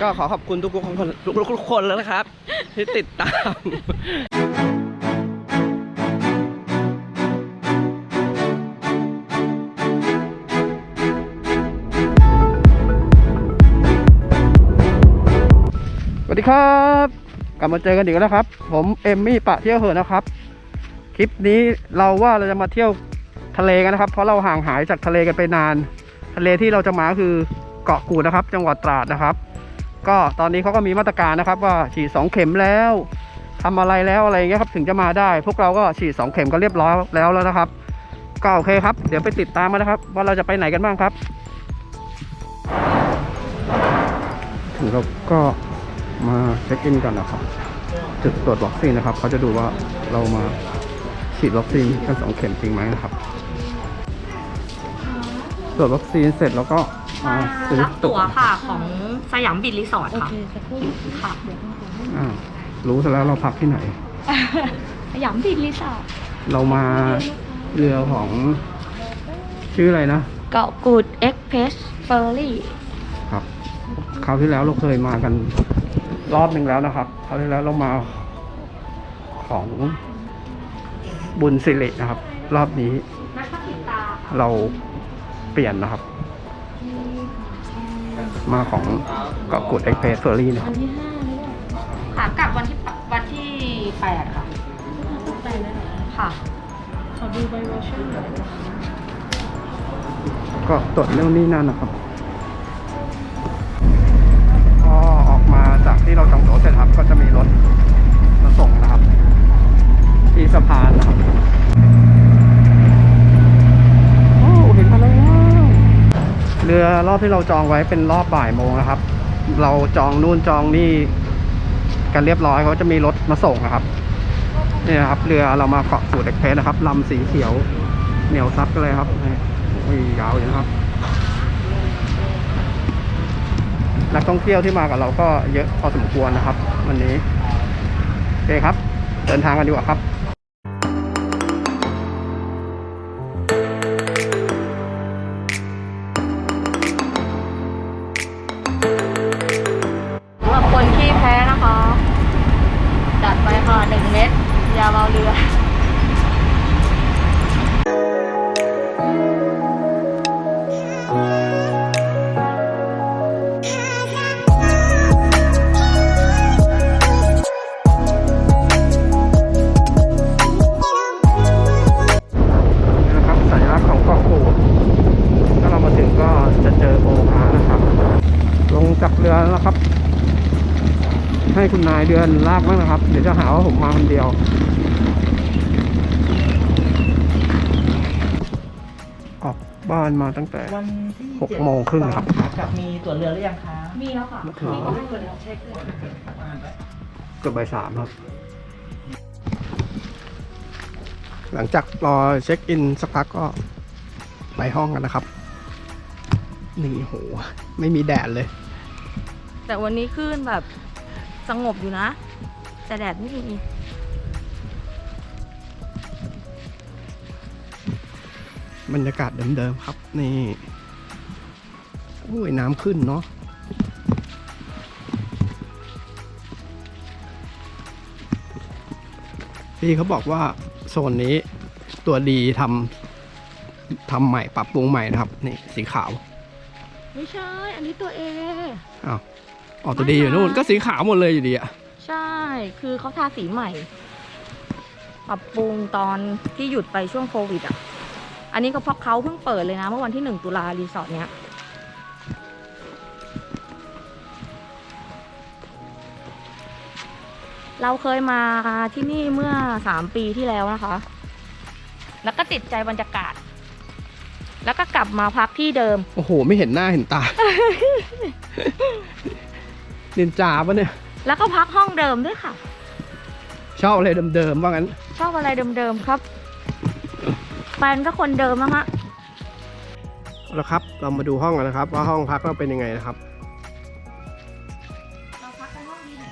ก็ขอขอบคุณทุกคนทุกคนแล้วนะครับ ที่ติดตามสวัสดีครับ กลับมาเจอกันอีกแล้วครับ ผมเอมมี่ปะเที่ยวเหอะนะครับ คลิปนี้เราว่าเราจะมาเที่ยวทะเลกันนะครับ เพราะเราห่างหายจากทะเลกันไปนาน ทะเลที่เราจะมาคือเกาะกูดนะครับ จังหวัดตราดนะครับ ก็ตอนนี้เขาก็มีมาตรการนะครับ ว่าฉีดสองเข็มแล้วทำอะไรแล้วอะไรเงี้ยครับถึงจะมาได้ พวกเราก็ฉีดสองเข็มก็เรียบร้อยแล้วแล้วนะครับ ก็โอเคครับ เดี๋ยวไปติดตามมานะครับ ว่าเราจะไปไหนกันบ้างครับถึงเราก็มาเช็คอินกันนะครับ จุดตรวจวัคซีนนะครับเขาจะดูว่าเรามาฉีดวัคซีนกันสองเข็มจริงไหมนะครับ ตรวจวัคซีนเสร็จแล้วก็ มามาซื้อรับตั๋วค่ะของสยามบิดรีสอร์ทโอค่ะ เคสักครู่ค่ะ เดี๋ยวต้องขอให้อ่ารู้ซะแล้วเราพักที่ไหน สยามบินรีสอร์ทเรามาเรือของ ชื่ออะไรนะเกาะกูดเอ็กเพสเฟอร์รี่ครับคราวที่แล้วเราเคยมากัน รอบหนึ่งแล้วนะครับคราวที่แล้วเรามาของบุญสิรินะครับ รอบนี้นักพัฒตาค่ะเราเปลี่ยนนะครับ มาของเกาะกูดเอ็กเพรสเฟอรี่นะคอัรับนที่ห้าหรือเปล่าขากลับวันที่ปวันที่แปดค่ะ ต้องไปแล้วเหรอค่ะขอดูใบวอชั่นหน่อยก็ตรวจเรื่องนี้นั่นนะครับก็ออกมาจากที่เราจองตั๋วเสร็จครับ ก็จะมีรถมาส่งนะครับ ที่สะพานนะครับโอ้เห็นมาแล้ว เรือรอบที่เราจองไว้เป็นรอบบ่ายโมงนะครับ เราจองนู่นจองนี่กันเรียบร้อยเขาจะมีรถมาส่งนะครับนี่นะครับ เรือเรามาเกาะกูดเอ็กเพรสนะครับลำสีเขียวเหนียวซับกันเลยครับนี่ยยาวอยู่นะครับ นักท่องเที่ยวที่มากับเราก็เยอะพอสมควรนะครับ วันนี้โอเคครับ เดินทางกันดีกว่าครับ คุณนายเดือนลากบ้างนะครับ เดี๋ยวจะหาว่าผมมาคนเดียว ออกบ้านมาตั้งแต่ วันที่หกโมงครึ่งครับขากลับมีตั๋วเรือหรือยังคะมีแล้วค่ะเมื่อคืนมีก็ให้คนเช็คเลยเกือบบ่ายสามครับ หลังจากรอเช็คอินสักพักก็ไปห้องกันนะครับ นี่โห ไม่มีแดดเลย แต่วันนี้คลื่นแบบ สงบอยู่นะ แต่แดดไม่มีบรรยากาศเดิมๆครับ นี่โอ้ยน้ำขึ้นเนาะพี่เขาบอกว่าโซนนี้ตัวดีทำทำใหม่ปรับปรุงใหม่นะครับ นี่สีขาว ไม่ใช่ อันนี้ตัวเออ้าว ออกตัวดีอยู่นู่นก็สีขาวหมดเลยอยู่ดีอะใช่ คือเขาทาสีใหม่ ปรับปรุงตอนที่หยุดไปช่วงโควิดอะ อันนี้ก็เพราะเขาเพิ่งเปิดเลยนะ เมื่อวันที่หนึ่งตุลารีสอร์ทเนี้ย เราเคยมาที่นี่เมื่อสามปีที่แล้วนะคะ แล้วก็ติดใจบรรยากาศ แล้วก็กลับมาพักที่เดิม โอ้โห ไม่เห็นหน้าเห็นตา นินจาปะเนี่ย แล้วก็พักห้องเดิมด้วยค่ะ ชอบอะไรเดิมๆว่างั้น ชอบอะไรเดิมๆครับแฟนก็คนเดิมนะฮะเอาละครับ เรามาดูห้องกันนะครับ ว่าห้องพักเราเป็นยังไงนะครับ เราพักกันห้องนี้ไหน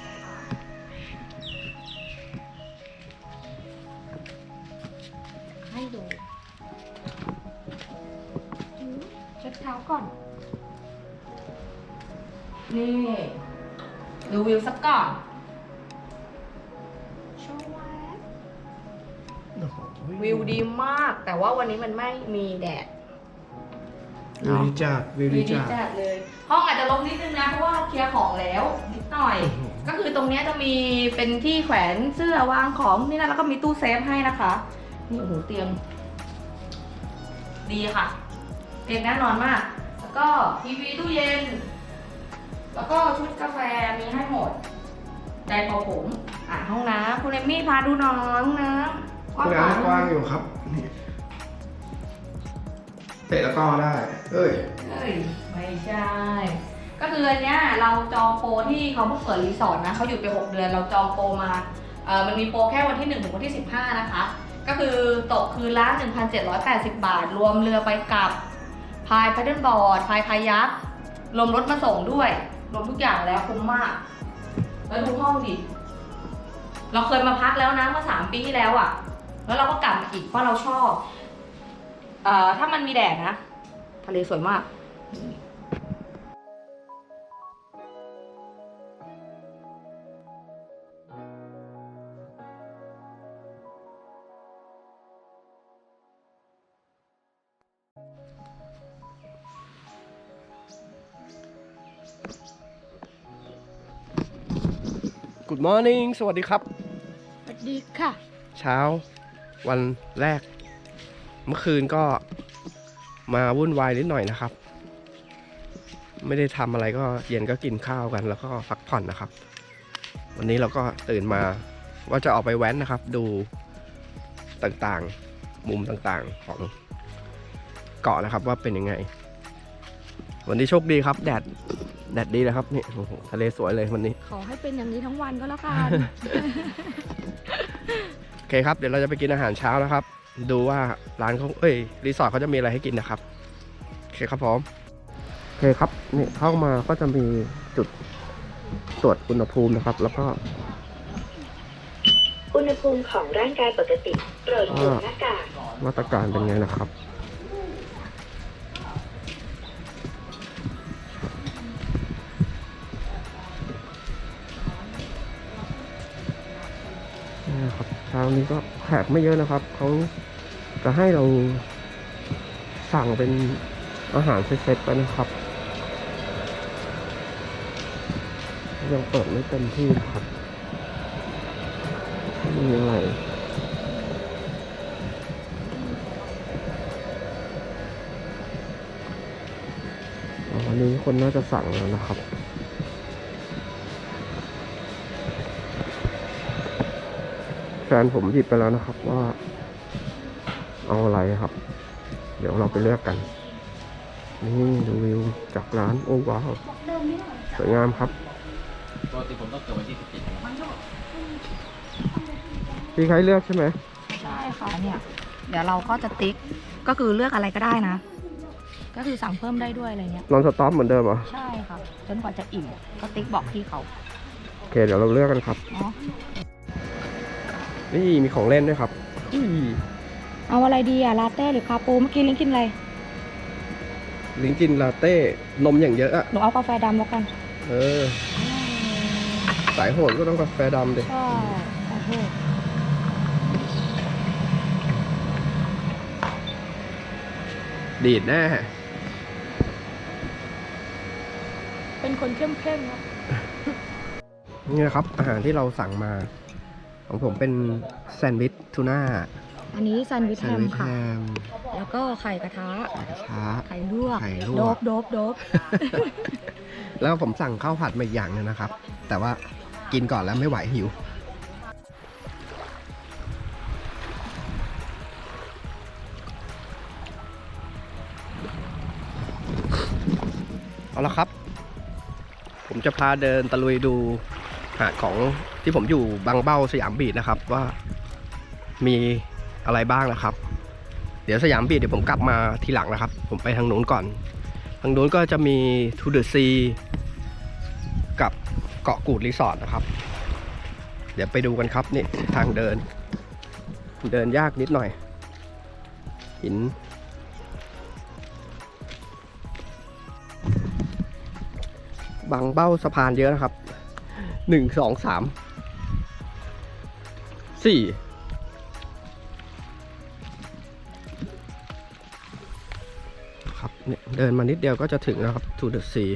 ให้ดูเช็ดเท้าก่อน นี่ ดูวิวสักก่อนวิวดีมาก แต่ว่าวันนี้มันไม่มีแดด วิวดีจัดวิวดีจัดจัดเลย ห้องอาจจะลบนิดนึงนะ เพราะว่าเคลียร์ของแล้วนิดหน่อยโอ้โหก็คือตรงเนี้ยจะมีเป็นที่แขวนเสื้อวางของนี่นะแล้วก็มีตู้เซฟให้นะคะ นี่โอ้โหเตียง ดีค่ะ เตียงแน่นอนมาก แล้วก็ทีวีตู้เย็น แล้วก็ชุดกาแฟมีให้หมดไดร์เป่าผม อะห้องน้ำคุณเอมมี่พาดูหน่อยห้องน้ำห้องน้ำกว้างอยู่ครับนี่เตะตะกร้อได้ เอ้ย เอ้ยไม่ใช่ ก็คืออันเนี้ยเราจองโปรที่เขาเพิ่งเปิดรีสอร์ทนะเขาหยุดไปหกเดือนเราจองโปรมาเออมันมีโปรแค่วันที่1ถึงวันที่ 15 นะคะ ก็คือตกคืนละ 1,780 บาท รวมเรือไปกลับพายพัดเดิลบอร์ดพายคายักรวมรถมาส่งด้วย รวมทุกอย่างแล้วคุ้มมาก แล้วดูห้องดิ เราเคยมาพักแล้วนะเมื่อสามปีที่แล้วอะ่ะ แล้วเราก็กลับมาอีกเพราะเราชอบเอ่อถ้ามันมีแดดนะ ทะเลสวยมาก Good morning สวัสดีครับ สวัสดีค่ะ เช้าวันแรก เมื่อคืนก็มาวุ่นวายนิดหน่อยนะครับ ไม่ได้ทำอะไรก็เย็นก็กินข้าวกัน แล้วก็พักผ่อนนะครับ วันนี้เราก็ตื่นมาว่าจะออกไปแว้นนะครับ ดูต่างๆ มุมต่างๆของเกาะนะครับว่าเป็นยังไง วันนี้โชคดีครับ แดด แดดดีเลยครับนี่โอ้โหทะเลสวยเลยวันนี้ ขอให้เป็นอย่างนี้ทั้งวันก็แล้วกัน โอเคครับ เดี๋ยวเราจะไปกินอาหารเช้านะครับ ดูว่าร้านเขาเอ้ย รีสอร์ทเขาจะมีอะไรให้กินนะครับ โอเคครับผมโอเคครับนี่เข้ามาก็จะมีจุดตรวจอุณหภูมินะครับ แล้วก็อุณหภูมิของร่างกายปกติโปรดสวมหน้ากากมาตรการเป็นไงนะครับ นี้ก็แขกไม่เยอะนะครับ เขาจะให้เราสั่งเป็นอาหารเซตๆไปนะครับยังเปิดไม่เต็มที่ครับไม่มีอะไรอ๋อวันนี้คนน่าจะสั่งแล้วนะครับ แฟนผมหยิบไปแล้วนะครับว่า เอาอะไรครับ เดี๋ยวเราไปเลือกกัน นี่ดูวิวจากร้านโอ้ว้าวสวยงามครับปกติผมต้องเกิดวันที่17ครับพี่ใครเลือกใช่ไหมใช่ค่ะเนี่ยเดี๋ยวเราก็จะติ๊กก็คือเลือกอะไรก็ได้นะ ก็คือสั่งเพิ่มได้ด้วยอะไรเงี้ยนอนสต็อปเหมือนเดิมเหรอใช่ค่ะจนกว่าจะอิ่มก็ติ๊กบอกพี่เขาโอเคเดี๋ยวเราเลือกกันครับเนาะ นี่มีของเล่นด้วยครับอุ้ยเอาอะไรดีอะลาเต้หรือคาปูเมื่อกี้ลิงกินอะไรลิงกินลาเต้นมอย่างเยอะอะหนูเอากาแฟดำแล้วกันเออ สายโหดก็ต้องกาแฟดำดิใช่ขอโทษดีดแน่เป็นคนเข้มๆนะนี่นะครับ อาหารที่เราสั่งมา ของผมเป็นแซนด์วิชทูน่าอันนี้แซนด์วิชแซแฮนด์มวิชแฮค่ะ มแล้วก็ไข่กระทะ ช้า ไข่ลวกไข่ลวกโดบโดบโดบแล้วผมสั่งข้าวผัดมาอีกอย่างหนึงนะครับ แต่ว่ากินก่อนแล้วไม่ไหวหิว เอาละครับ ผมจะพาเดินตะลุยดู หาดของที่ผมอยู่บางเบ้าสยามบีดนะครับว่ามีอะไรบ้างนะครับ เดี๋ยวสยามบีดเดี๋ยวผมกลับมาทีหลังนะครับ ผมไปทางโน้นก่อน ทางโน้นก็จะมีทูเดอะซีกับเกาะกูดรีสอร์ทนะครับ เดี๋ยวไปดูกันครับนี่ทางเดิน เดินยากนิดหน่อย หิน บางเบ้าสะพานเยอะนะครับ หนึ่งสองสามสี่ครับเนี่ยเดินมานิดเดียวก็จะถึงแล้วครับ to the sea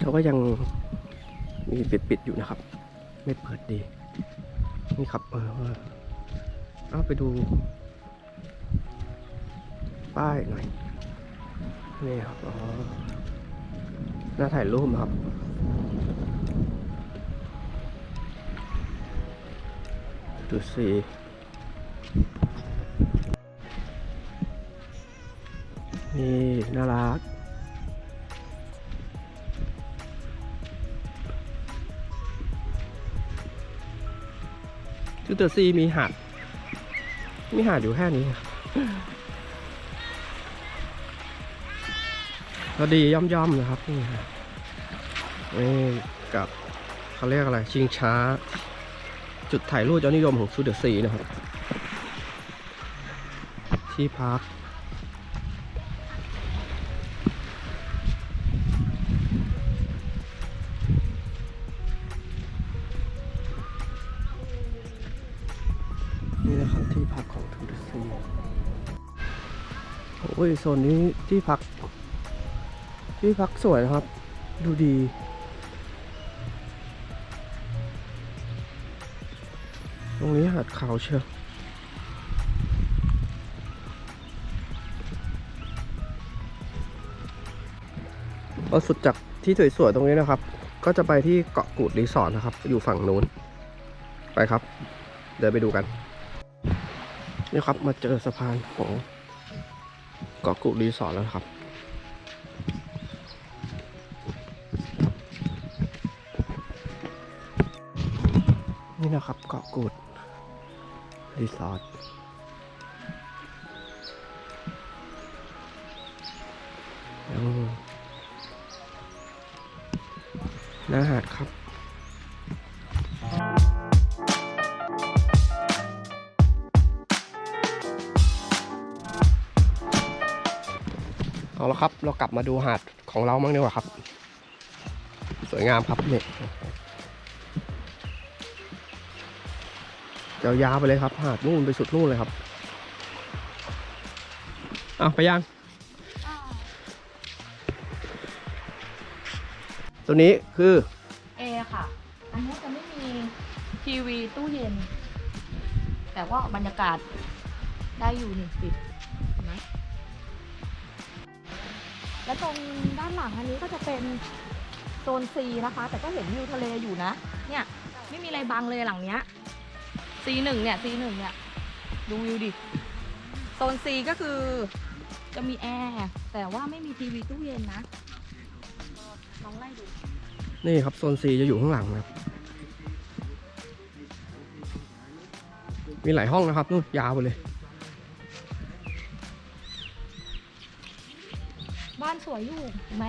แล้วก็ยังมีปิดๆอยู่นะครับ ไม่เปิดดี นี่ครับ เออเอาไปดู ป้ายหน่อย นี่ครับอ๋อน้าถ่ายรูปครับดูสินี่ น่ารัก สุดเตอร์ซีมีหาด มีหาดอยู่แค่นี้ครับก็ดีย่อมๆนะครับนี่ฮะนี่กับเขาเรียกอะไร ชิงช้า จุดถ่ายรูปยอดนิยมของซูเดอร์ซีนะครับ ที่พัก นี่นะครับที่พักของทูริซีโอ้ยโซนนี้ที่พัก ที่พักสวยนะครับ ดูดี ตรงนี้หาดขาวเชียวพอสุดจากที่สวยๆตรงนี้นะครับ ก็จะไปที่เกาะกูดรีสอร์ทนะครับ อยู่ฝั่งนู้น ไปครับ เดินไปดูกัน นี่ครับมาเจอสะพานของเกาะกูดรีสอร์ทแล้วครับ นี่นะครับเกาะกูดรีสอร์ทหน้าหาดครับ เอาละครับ เรากลับมาดูหาดของเราบ้างดีกว่าครับ สวยงามครับนี่ยาวๆไปเลยครับ หาดนู่นไปสุดนู่นเลยครับอ้าไปยังตัวนี้คือเอค่ะ อันนี้จะไม่มีทีวีตู้เย็น แต่ว่าบรรยากาศได้อยู่หนี่งปิดนไหม และตรงด้านหลังอันนี้ก็จะเป็นโซนซีนะคะ แต่ก็เห็นวิวทะเลอยู่นะ เนี่ย ไม่มีอะไรบังเลยหลังเนี้ย C1 เนี่ย C1 เนี่ย ดูวิวดิ โซน C ก็คือจะมีแอร์ แต่ว่าไม่มีทีวีตู้เย็นนะ ลองไล่ดู นี่ครับโซนซีจะอยู่ข้างหลังนะครับ มีหลายห้องนะครับนู่นยาวไปเลย บ้านสวยอยู่เห็นไหม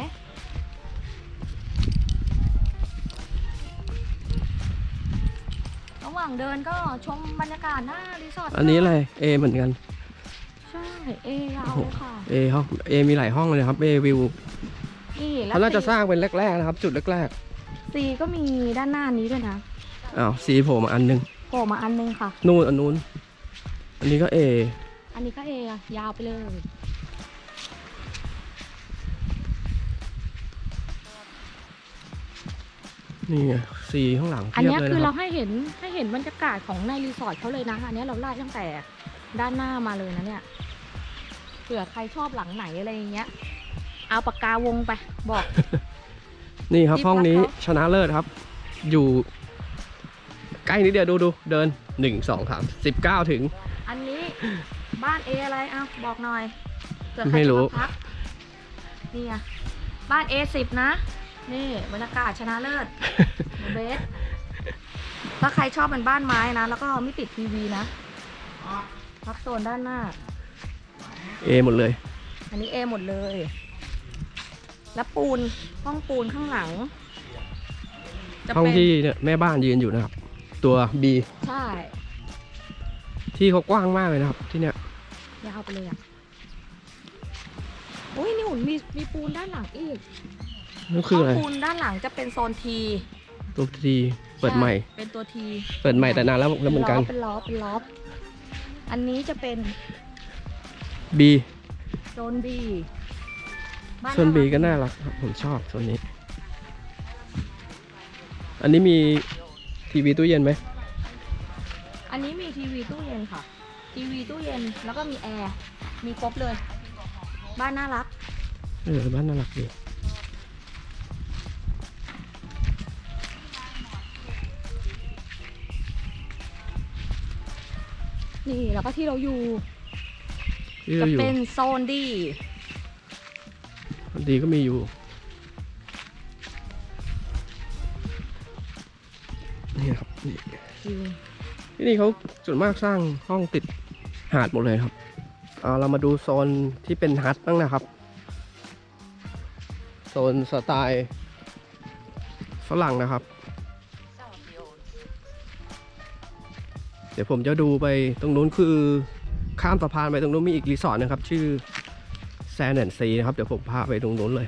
ระหว่างเดินก็ชมบรรยากาศหน้ารีสอร์ทอันนี้อะไรเอเหมือนกันใช่เอยาวเลยค่ะเอห้องเอมีหลายห้องเลยครับเอวิวนี่แล้วเขาน่าจะสร้างเป็นแรกๆนะครับ จุดแรกซีก็มีด้านหน้านี้ด้วยนะๆอ้าวสีโผล่มาอันหนึงโผล่มาอันนึงค่ะ นู่นอันนู้น อันนี้ก็เออันนี้ก็เอะยาวไปเลย นี่ไงสีข้างหลังอันเทียบเนี้ยเลยคือนะคเรารับให้เห็นให้เห็นบรรยากาศของในรีสอร์ทเขาเลยนะ อันเนี้ยเราไล่ตั้งแต่ด้านหน้ามาเลยนะเนี่ยเผื่อใครชอบหลังไหนอะไรอย่างเงี้ย เอาปากกาวงไปบอก นี่ครับที่ห้องนี้พักเขาชนะเลิศครับ อยู่ ใกล้นิดเดียวดูดูเดินหนึ่งสองสามสิบเก้าถึง อันนี้บ้านเออะไรเอาบอกหน่อยเผื่อใครไม่รู้จะาพักนี่ไงบ้าน A10 นะ นี่บรรยากาศชนะเลิศเบสถ้าใครชอบเป็นบ้านไม้นะ แล้วก็ไม่ติดทีวีนะพักโซนด้านหน้า เอหมดเลย อันนี้เอหมดเลย แล้วปูนห้องปูนข้างหลังจะห้องเป็นที่เนี่ยแม่บ้านยืนอยู่นะครับ ตัว B ใช่ ที่เขากว้างมากเลยนะครับ ที่เนี้ยยาวไปเลยอะโอ้ยนี่หุ่นมีมีปูนด้านหลังอีก นั่นคืออะไรห้งปูนด้านหลังจะเป็นโซนทีตัวทีเปิดใหม่ เป็นตัวทีเปิดใหม่แต่นานแล้วแล้วเหมือนกัน เป็นล้อเป็นล้ออันนี้จะเป็น B โซนบีโซน B ก็น่ารักครับผมชอบโซนนี้ อันนี้มีทีวีตู้เย็นไหมอันนี้มีทีวีตู้เย็นค่ะ ทีวีตู้เย็นแล้วก็มีแอร์ มีครบเลย บ้านน่ารัก เออบ้านน่ารักดี นี่แล้วก็ที่เราอยู่ที่จะเราอยู่เป็นโซนดีดีก็มีอยู่นี่ครับนี่วิวที่นี่เขาส่วนมากสร้างห้องติดหาดหมดเลยครับเอาเรามาดูโซนที่เป็นฮัทบ้างนะครับ โซนสไตล์ฝรั่งนะครับ ดี๋ยวผมจะดูไปตรงนู้นคือข้ามสะพานไปตรงนู้นมีอีกรีสอร์ทนะครับ ชื่อแซนแอนซีนะครับ เดี๋ยวผมพาไปตรงนู้นเลย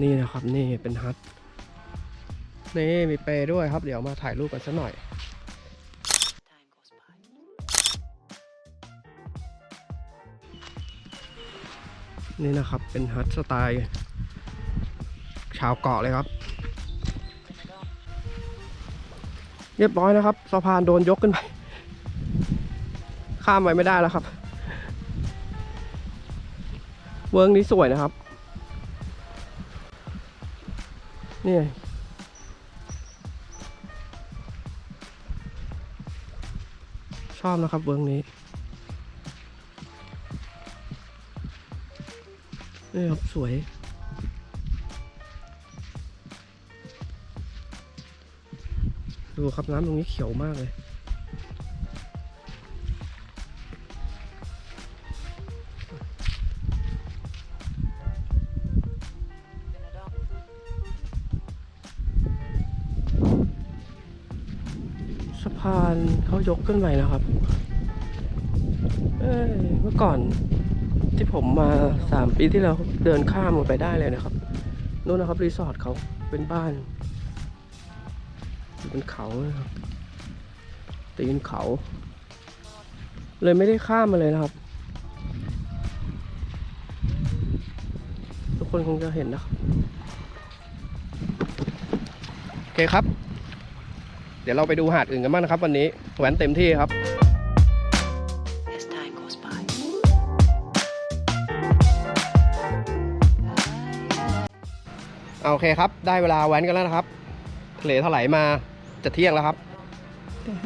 นี่นะครับนี่เป็นฮัทนี่มีเปรด้วยครับ เดี๋ยวมาถ่ายรูปกันสักหน่อยนี่นะครับเป็นฮัทสไตล์ ชาวเกาะเลยครับ เรียบร้อยนะครับสะพานโดนยกขึ้นไป ข้ามไปไม่ได้แล้วครับ เวิร์กนี้สวยนะครับ นี่ชอบนะครับเวิร์กนี้นี่ครับสวย ดูครับน้ำตรงนี้เขียวมากเลยสะพานเขายกขึ้นไปแล้วครับ เมื่อก่อนที่ผมมาสามปีที่แล้วเดินข้ามมันไปได้เลยนะครับ นู่นนะครับรีสอร์ทเขาเป็นบ้าน บนเขานะครับตีนเขา เลยไม่ได้ข้ามมาเลยนะครับ ทุกคนคงจะเห็นนะครับ โอเคครับ เดี๋ยวเราไปดูหาดอื่นกันบ้างนะครับ วันนี้แหวนเต็มที่ครับ As time goes by เอาโอเคครับ ได้เวลาแว้นกันแล้วนะครับ ทะเลถลายมา จะเที่ยงแล้วครับ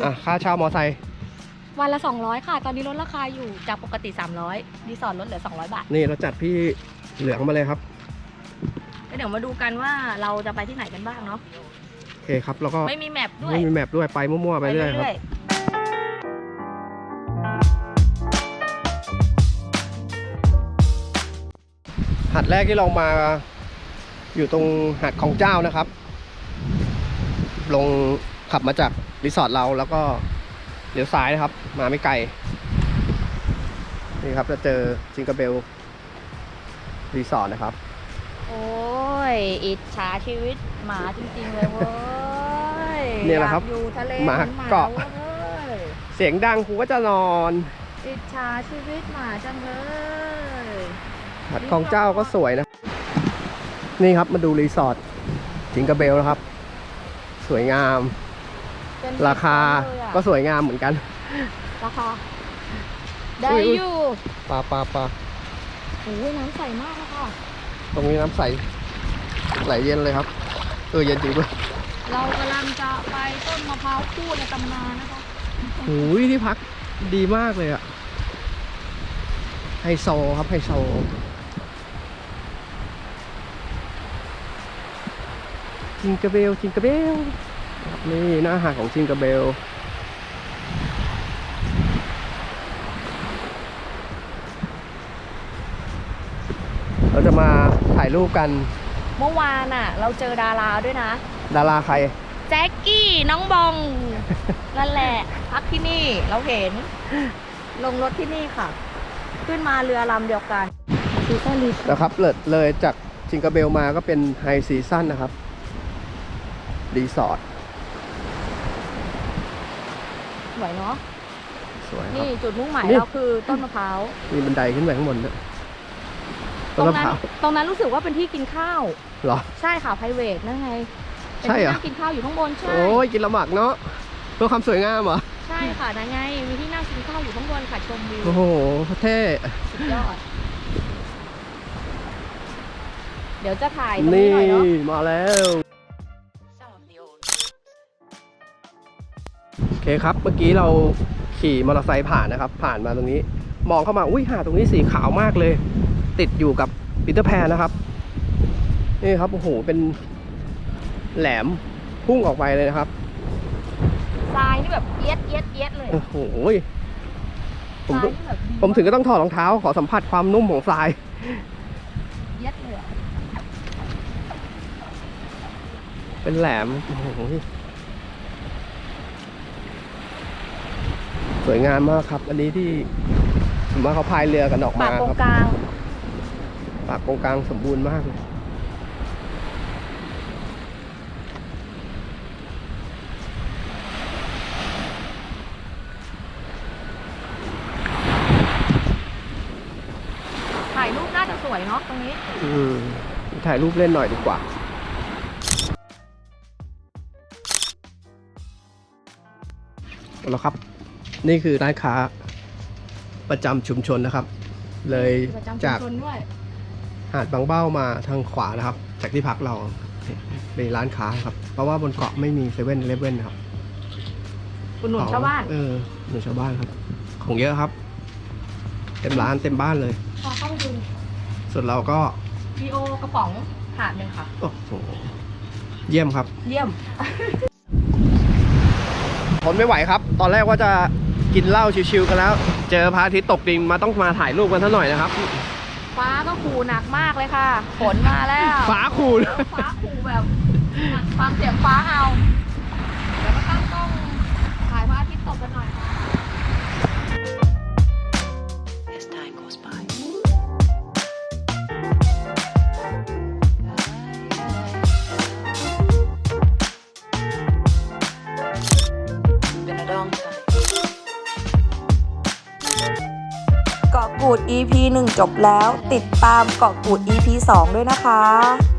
อะ ค่าเช่ามอไซค์วันละ 200 ค่ะ ตอนนี้ลดราคาอยู่จากปกติ 300รีสอร์ทลดเหลือ 200 บาทนี่เราจัดพี่เหลืองมาเลยครับแล้วเดี๋ยวมาดูกันว่าเราจะไปที่ไหนกันบ้างเนาะโอเคครับ แล้วก็ไม่มีแมปด้วย ไม่มีแมปด้วยไปมั่วๆไปเรื่อยครับหาดแรกที่เรามาอยู่ตรงหาดของเจ้านะครับ ลงขับมาจากรีสอร์ทเราแล้วก็เลี้ยวซ้ายนะครับ มาไม่ไกล นี่ครับจะเจอจิงเกอร์เบลรีสอร์ทนะครับ โอ้ย อิจฉาชีวิตหมาจริงๆเลยเว้ยเนี่ยแหละครับอยากอยู่ทะเลหมาหมือนเกาะเว้ยเสียงดังครูก็จะนอนอิจฉาชีวิตหมาจังเลยหาดของเจ้าก็สวยนะ นี่ครับมาดูรีสอร์ทจิงเกอร์เบลนะครับ สวยงาม เป็นราคาเลยอะก็สวยงามเหมือนกัน ราคา ได้อุ๊ยอุ๊ยอยู่ปลาปลาปลาโอ้ยน้ำใสมากอะค่ะ ตรงนี้น้ำใสไหลเย็นเลยครับ เออเย็นจริงด้วยเรากำลังจะไปต้นมะพร้าวคู่ในตำนานนะคะโอ้ยที่พักดีมากเลยอะไฮโซครับไฮโซ จิงเกอร์เบลจิงเกอร์เบลนี่หน้าหาดของจิงเกอร์เบลเราจะมาถ่ายรูปกัน เมื่อวานอะเราเจอดาราด้วยนะ ดาราใคร แจ็คกี้น้องบอง นั่นแหละ พักที่นี่เราเห็น ลงรถที่นี่ค่ะ ขึ้นมาเรือลำเดียวกันซีซั่นรีสอร์ทนะครับเลยเลยจากจิงเกอร์เบลมาก็เป็นไฮซีซั่นนะครับ รีสอร์ทสวยเนาะสวยครับ นี่จุดมุ่งหมายนี่ เราคือต้นมะพร้าวมีบันไดขึ้นไปข้างบนด้วยตต้รนงมะนั้พนร้าวตรงนั้นรู้สึกว่าเป็นที่กินข้าว เหรอ ใช่ค่ะ p r i v a t นั่นไงเป็นใช่เหรอที่นั่งกินข้าวอยู่ข้างบนใช่โอ้ยกินละหมักเนาะเพื่อความสวยงามเหรอใช่ค่ะนั่นไงมีที่นั่งกินข้าวอยู่ข้างบนค่ะชมวิวโอ้โหเท่สุดยอด เดี๋ยวจะถ่ายตรงนี้นี่หน่อยเนาะมาแล้ว เคครับเมื่อกี้เราขี่มอเตอร์ไซค์ผ่านนะครับ ผ่านมาตรงนี้ มองเข้ามาอุ้ยหาดตรงนี้สีขาวมากเลย ติดอยู่กับปีเตอร์แพนนะครับนี่ครับโอ้โหเป็นแหลมพุ่งออกไปเลยนะครับทรายนี่แบบเอียดเอียดเอียดเลยโอ้โหผมทรายนี่แบบดีผมถึงก็ต้องถอดรองเท้าขอสัมผัสความนุ่มของทราย เอียดเลยอะเป็นแหลมโอ้โห สวยงามมากครับ อันนี้ที่ผมว่าเขาพายเรือกันออกปามากตรงครับกลางปากกงกลางสมบูรณ์มากเลยถ่ายรูปน่าจะสวยเนาะตรงนี้ อืมถ่ายรูปเล่นหน่อยดีกว่า เอาละครับ นี่คือร้านค้าประจำชุมชนนะครับ เลยประจำชุจากมชนด้วยหาดบางเบ้ามาทางขวานะครับ จากที่พักเราเป็นร้านค้าครับ เพราะว่าบนเกาะไม่มีเซเว่นเลเว่นครับคุณหนุนชาวบ้าน เออหนุนชาวบ้านครับ ของเยอะครับ เต็มร้านเต็มบ้านเลย พอเข้าไปดูส่วนเราก็ วีโอกระป๋องถาดหนึ่งค่ะ โอ้โห เยี่ยมครับ เยี่ยม ทนไม่ไหวครับ ตอนแรกว่าจะ กินเหล้าชิวๆกันแล้ว เจอพระอาทิตย์ตกดินมาต้องมาถ่ายรูปกันซะหน่อยนะครับ ฟ้าก็ขู่หนักมากเลยค่ะ ฝนมาแล้ว ฟ้าคูณฟ้าขู่แบบ ฟังเสียงฟ้าเอา ด EP 1 จบแล้ว ติดตามเกาะกูด EP 2 ด้วยนะคะ